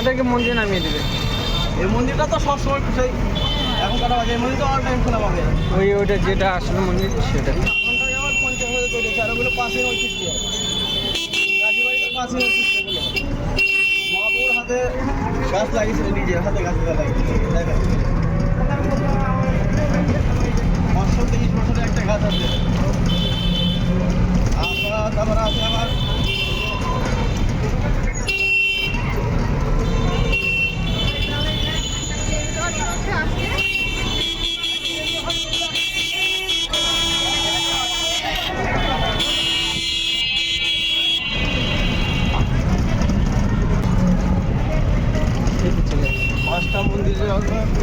আমাদেরকে মন্দির নামিয়ে দেবে। এই মন্দিরটা তো সবসময় সেই এখন কাটা বাজে এই মন্দির তো অল টাইম খোলা পাবে ওই ওইটা যেটা আসলে মন্দির সেটা। গাছ লাগিয়েছিল নিজের হাতে গাছ লাগিয়েছিল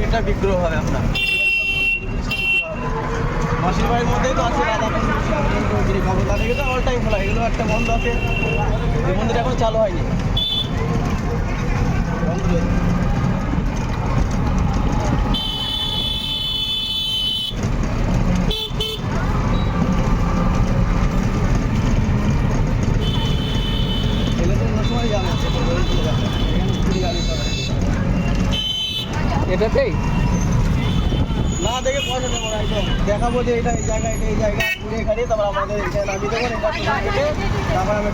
কুড়িটা বিগ্রহ হবে আপনার মাসির বাড়ির মধ্যেই তো আছে এগুলো একটা বন্ধ আছে। এই মন্দির এখন চালু হয়নি রয়েছে। এলে তো অন্য সময় যাবে এখানে ঘুরে গাড়ি চলে এটাতেই? না দেখে পয়সা দেবো না একদম। দেখাবো যে এটা এই জায়গা এটা এই জায়গা। ঘুরে এখানে তারপর আমাদের এখানে নামিয়ে দেবেন এটা থেকে তারপর আমি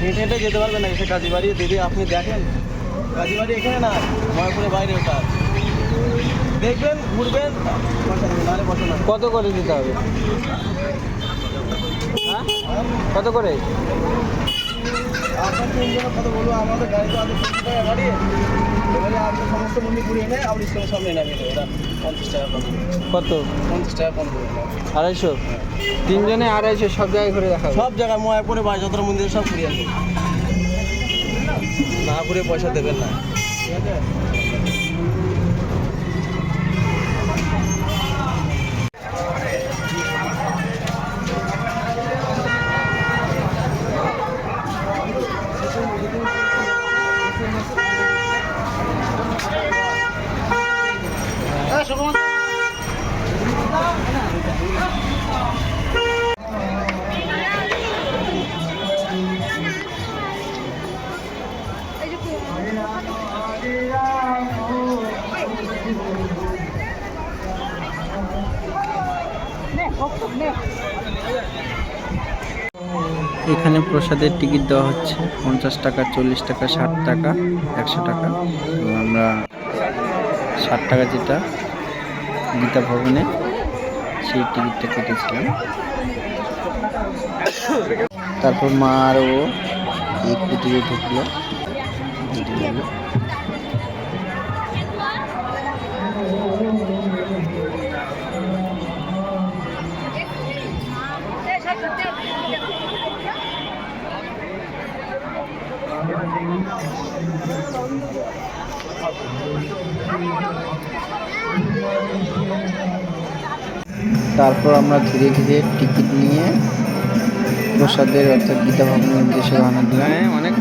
হেঁটে হেঁটে যেতে পারবেন না। এসে কাজীবাড়ি দিদি আপনি দেখেন? কাজীবাড়ি এখানে না ময়পুরের বাইরে ওটা। দেখবেন ঘুরবেন কত করে দিতে হবে? হ্যাঁ? কত করে? আপনার তিনজনের কথা বলব আমাদের গাড়ি তো আছে পঁচিশ টাকা গাড়ি এবারে আপনি সমস্ত মন্দির ঘুরিয়ে এনে আপনি স্টেশনের সামনে নামিয়ে এটা পঞ্চাশ টাকা কত? পঞ্চাশ টাকা কম আড়াইশো? তিনজনে আড়াইশো সব জায়গায় ঘুরে দেখা সব জায়গায় ময়াপুরে বাজাতর মন্দিরে সব ঘুরিয়ে আসবে না ঘুরে পয়সা দেবেন না। ঠিক আছে? এখানে প্রসাদের টিকিট দেওয়া হচ্ছে পঞ্চাশ টাকা, চল্লিশ টাকা, ষাট টাকা, একশো টাকা। আমরা ষাট টাকা যেটা গীতা ভবনে সেই টিকিটটা কেটেছিলাম। তারপর মা আর ও এই কুটিরে ঢুকলো। হেঁটে গেল। তারপর আমরা ধীরে ধীরে টিকিট নিয়ে প্রসাদের অর্থাৎ গীতা ভবনের উদ্দেশ্যে রওনা দিলাম। অনেক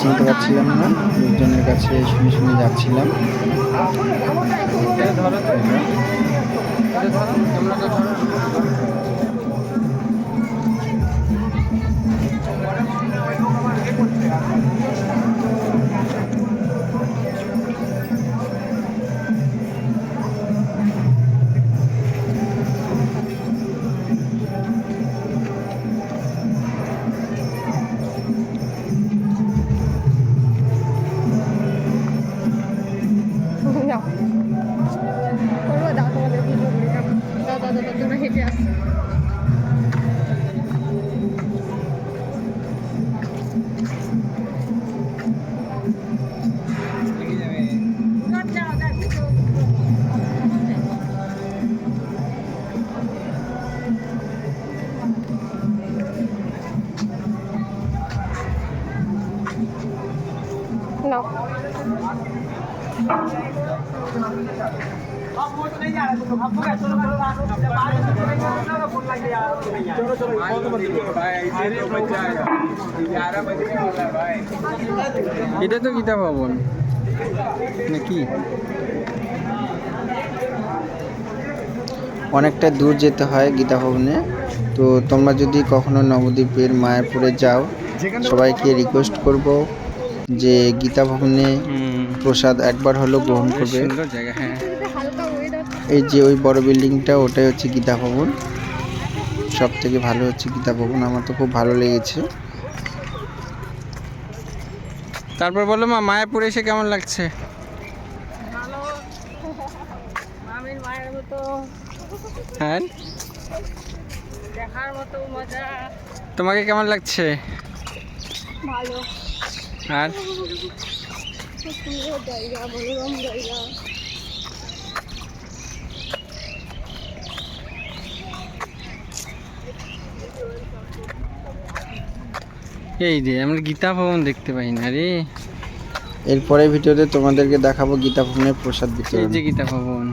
চিনতে পারছিলাম না লোকজনের কাছে শুনে শুনে যাচ্ছিলাম। না এটা তো গীতা ভবন নাকি অনেকটা দূর যেতে হয় গীতা ভবনে। তো তোমরা যদি কখনো নবদ্বীপের মায়াপুরে যাও সবাইকে রিকোয়েস্ট করব। যে গীতা ভবনে প্রসাদ একবার হলেও গ্রহণ করবে। হ্যাঁ। এই যে ওই বড় বিল্ডিংটা ওটাই হচ্ছে গীতা ভবন। সব থেকে ভালো হচ্ছে গীতা ভবন আমার তো খুব ভালো লেগেছে। তারপর বলো মা মায়াপুরে এসে কেমন লাগছে? হ্যাঁ? দেখার মতো মজা। তোমাকে কেমন লাগছে? ভালো। আর এই রে আমরা গীতা ভবন দেখতে পাই না রে। এরপরে ভিডিওতে তোমাদেরকে দেখাবো গীতা ভবনের প্রসাদ বিতরণ এই যে গীতা ভবন।